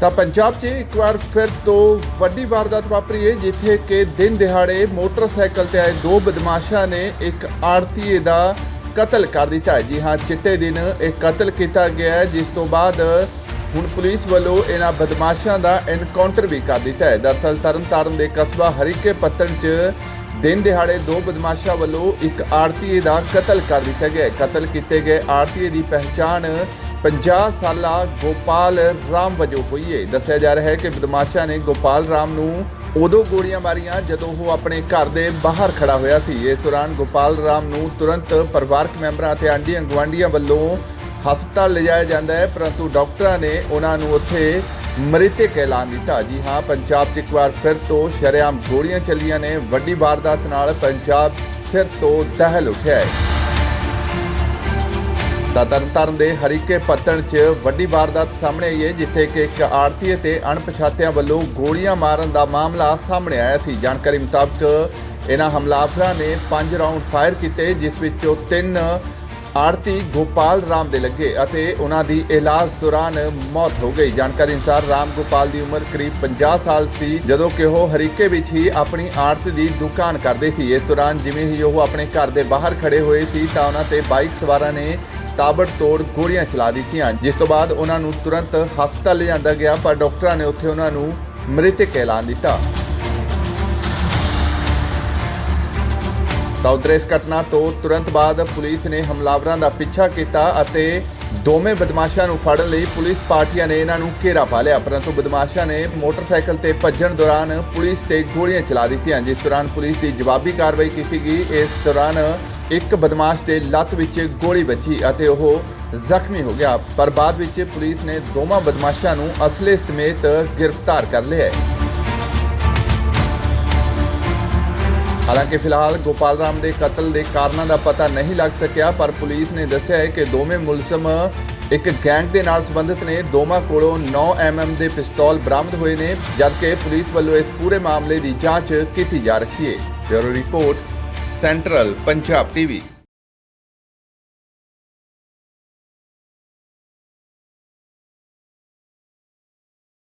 ਤਾਂ ਪੰਜਾਬ 'ਚ ਇੱਕ ਵਾਰ ਫਿਰ ਤੋਂ ਵੱਡੀ ਵਾਰਦਾਤ ਵਾਪਰੀ ਹੈ, ਜਿੱਥੇ ਕਿ ਦਿਨ ਦਿਹਾੜੇ ਮੋਟਰਸਾਈਕਲ ਤੇ ਆਏ ਦੋ ਬਦਮਾਸ਼ਾਂ ਨੇ ਇੱਕ ਆੜਤੀਏ ਦਾ ਕਤਲ ਕਰ ਦਿੱਤਾ ਹੈ। ਜੀ ਹਾਂ, ਚਿੱਟੇ ਦਿਨ ਇਹ ਕਤਲ ਕੀਤਾ ਗਿਆ ਜਿਸ ਤੋਂ ਬਾਅਦ ਹੁਣ ਪੁਲਿਸ ਵੱਲੋਂ ਇਹਨਾਂ ਬਦਮਾਸ਼ਾਂ ਦਾ ਐਨਕਾਊਂਟਰ ਵੀ ਕਰ ਦਿੱਤਾ ਹੈ। ਦਰਅਸਲ ਤਰਨਤਾਰਨ ਦੇ ਕਸਬਾ ਹਰੀਕੇ ਪੱਤਣ 'ਚ ਦਿਨ ਦਿਹਾੜੇ ਦੋ ਬਦਮਾਸ਼ਾਂ ਵੱਲੋਂ ਇੱਕ ਆੜਤੀਏ ਦਾ ਕਤਲ ਕਰ ਦਿੱਤਾ ਗਿਆ ਕਤਲ ਕੀਤੇ ਗਏ ਆੜਤੀਏ ਦੀ ਪਹਿਚਾਣ 50 ਸਾਲਾ ਗੋਪਾਲ ਰਾਮ ਵਜੋਂ ਹੋਈ ਹੈ ਦੱਸਿਆ ਜਾ ਰਿਹਾ ਹੈ ਕਿ ਬਦਮਾਸ਼ਾਂ ਨੇ ਗੋਪਾਲ ਰਾਮ ਨੂੰ ਉਦੋਂ ਗੋਲੀਆਂ ਮਾਰੀਆਂ ਜਦੋਂ ਉਹ ਆਪਣੇ ਘਰ ਦੇ ਬਾਹਰ ਖੜਾ ਹੋਇਆ ਸੀ। ਇਸ ਦੌਰਾਨ ਗੋਪਾਲ ਰਾਮ ਨੂੰ ਤੁਰੰਤ ਪਰਿਵਾਰਕ ਮੈਂਬਰਾਂ ਅਤੇ ਆਂਢੀਆਂ ਗੁਆਂਢੀਆਂ ਵੱਲੋਂ ਹਸਪਤਾਲ ਲਿਜਾਇਆ ਜਾਂਦਾ ਹੈ, ਪਰੰਤੂ ਡਾਕਟਰਾਂ ਨੇ ਉਹਨਾਂ ਨੂੰ ਉੱਥੇ ਮ੍ਰਿਤਕ ਐਲਾਨ ਦਿੱਤਾ। ਜੀ ਹਾਂ, ਪੰਜਾਬ 'ਚ ਇੱਕ ਵਾਰ ਫਿਰ ਤੋਂ ਸ਼ਰੇਆਮ ਗੋਲੀਆਂ ਚੱਲੀਆਂ ਨੇ। ਵੱਡੀ ਵਾਰਦਾਤ ਨਾਲ ਪੰਜਾਬ ਫਿਰ ਤੋਂ ਦਹਿਲ ਉੱਠਿਆ ਹੈ। ਤਾਂ ਤਰਨਤਾਰਨ ਦੇ ਹਰੀਕੇ ਪੱਤਣ 'ਚ ਵੱਡੀ ਵਾਰਦਾਤ ਸਾਹਮਣੇ ਆਈ ਹੈ, ਜਿੱਥੇ ਕਿ ਇੱਕ ਆੜਤੀਏ ਤੇ ਅਣਪਛਾਤਿਆਂ ਵੱਲੋਂ ਗੋਲੀਆਂ ਮਾਰਨ ਦਾ ਮਾਮਲਾ ਸਾਹਮਣੇ ਆਇਆ ਸੀ। ਜਾਣਕਾਰੀ ਮੁਤਾਬਕ ਇਹਨਾਂ ਹਮਲਾਵਰਾਂ ਨੇ 5 ਰਾਉਂਡ ਫਾਇਰ ਕੀਤੇ, ਜਿਸ ਵਿੱਚੋਂ 3 ਆੜਤੀ ਗੋਪਾਲ ਰਾਮ ਦੇ ਲੱਗੇ ਅਤੇ ਉਹਨਾਂ ਦੀ ਇਲਾਜ ਦੌਰਾਨ ਮੌਤ ਹੋ ਗਈ। ਜਾਣਕਾਰੀ ਅਨੁਸਾਰ ਰਾਮ ਗੋਪਾਲ ਦੀ ਉਮਰ ਕਰੀਬ 50 ਸਾਲ ਸੀ, ਜਦੋਂ ਕਿ ਉਹ ਹਰੀਕੇ ਵਿੱਚ ਹੀ ਆਪਣੀ ਆੜਤ ਦੀ ਦੁਕਾਨ ਕਰਦੇ ਸੀ। ਇਸ ਦੌਰਾਨ ਜਿਵੇਂ ਹੀ ਉਹ ਆਪਣੇ ਘਰ ਦੇ ਬਾਹਰ ਖੜੇ ਹੋਏ ਸੀ, ਤਾਂ ਉਹਨਾਂ ਤੇ ਬਾਈਕ ਸਵਾਰਾਂ ਨੇ ਤਾਬੜਤੋੜ ਗੋਲੀਆਂ ਚਲਾ ਦਿੱਤੀਆਂ, ਜਿਸ ਤੋਂ ਬਾਅਦ ਉਹਨਾਂ ਨੂੰ ਤੁਰੰਤ ਹਸਪਤਾਲ ਲਿਜਾਂਦਾ ਗਿਆ, ਪਰ ਡਾਕਟਰਾਂ ਨੇ ਉੱਥੇ ਉਹਨਾਂ ਨੂੰ ਮ੍ਰਿਤਕ ਐਲਾਨ ਦਿੱਤਾ। ਤਾਂ ਉਧਰ ਇਸ ਘਟਨਾ ਤੋਂ ਤੁਰੰਤ ਬਾਅਦ ਪੁਲਿਸ ਨੇ ਹਮਲਾਵਰਾਂ ਦਾ ਪਿੱਛਾ ਕੀਤਾ ਅਤੇ ਦੋਵੇਂ ਬਦਮਾਸ਼ਾਂ ਨੂੰ ਫੜਨ ਲਈ ਪੁਲਿਸ ਪਾਰਟੀਆਂ ਨੇ ਇਹਨਾਂ ਨੂੰ ਘੇਰਾ ਪਾ ਲਿਆ। ਪਰੰਤੂ ਬਦਮਾਸ਼ਾਂ ਨੇ ਮੋਟਰਸਾਈਕਲ ਤੇ ਭੱਜਣ ਦੌਰਾਨ ਪੁਲਿਸ ਤੇ ਗੋਲੀਆਂ ਚਲਾ ਦਿੱਤੀਆਂ, ਜਿਸ ਦੌਰਾਨ ਪੁਲਿਸ ਦੀ ਜਵਾਬੀ ਕਾਰਵਾਈ ਕੀਤੀ ਗਈ। ਇਸ ਦੌਰਾਨ ਇੱਕ ਬਦਮਾਸ਼ ਦੇ ਲੱਤ ਵਿੱਚ ਗੋਲੀ ਵੱਜੀ ਅਤੇ ਉਹ ਜ਼ਖਮੀ ਹੋ ਗਿਆ। ਪਰ ਬਾਅਦ ਵਿੱਚ ਪੁਲਿਸ ਨੇ ਦੋਵਾਂ ਬਦਮਾਸ਼ਾਂ ਨੂੰ ਅਸਲੇ ਸਮੇਤ ਗ੍ਰਿਫਤਾਰ ਕਰ ਲਿਆ ਹੈ। ਹਾਲਾਂਕਿ ਫਿਲਹਾਲ ਗੋਪਾਲ ਰਾਮ ਦੇ ਕਤਲ ਦੇ ਕਾਰਨਾਂ ਦਾ ਪਤਾ ਨਹੀਂ ਲੱਗ ਸਕਿਆ, ਪਰ ਪੁਲਿਸ ਨੇ ਦੱਸਿਆ ਹੈ ਕਿ ਦੋਵੇਂ ਮੁਲਜ਼ਮ ਇੱਕ ਗੈਂਗ ਦੇ ਨਾਲ ਸੰਬੰਧਿਤ ਨੇ। ਦੋਵਾਂ ਕੋਲੋਂ 9 mm ਦੇ ਪਿਸਤੌਲ ਬਰਾਮਦ ਹੋਏ ਨੇ, ਜਦਕਿ ਪੁਲਿਸ ਵੱਲੋਂ ਇਸ ਪੂਰੇ ਮਾਮਲੇ ਦੀ ਜਾਂਚ ਕੀਤੀ ਜਾ ਰਹੀ ਹੈ। Bureau report central Punjab TV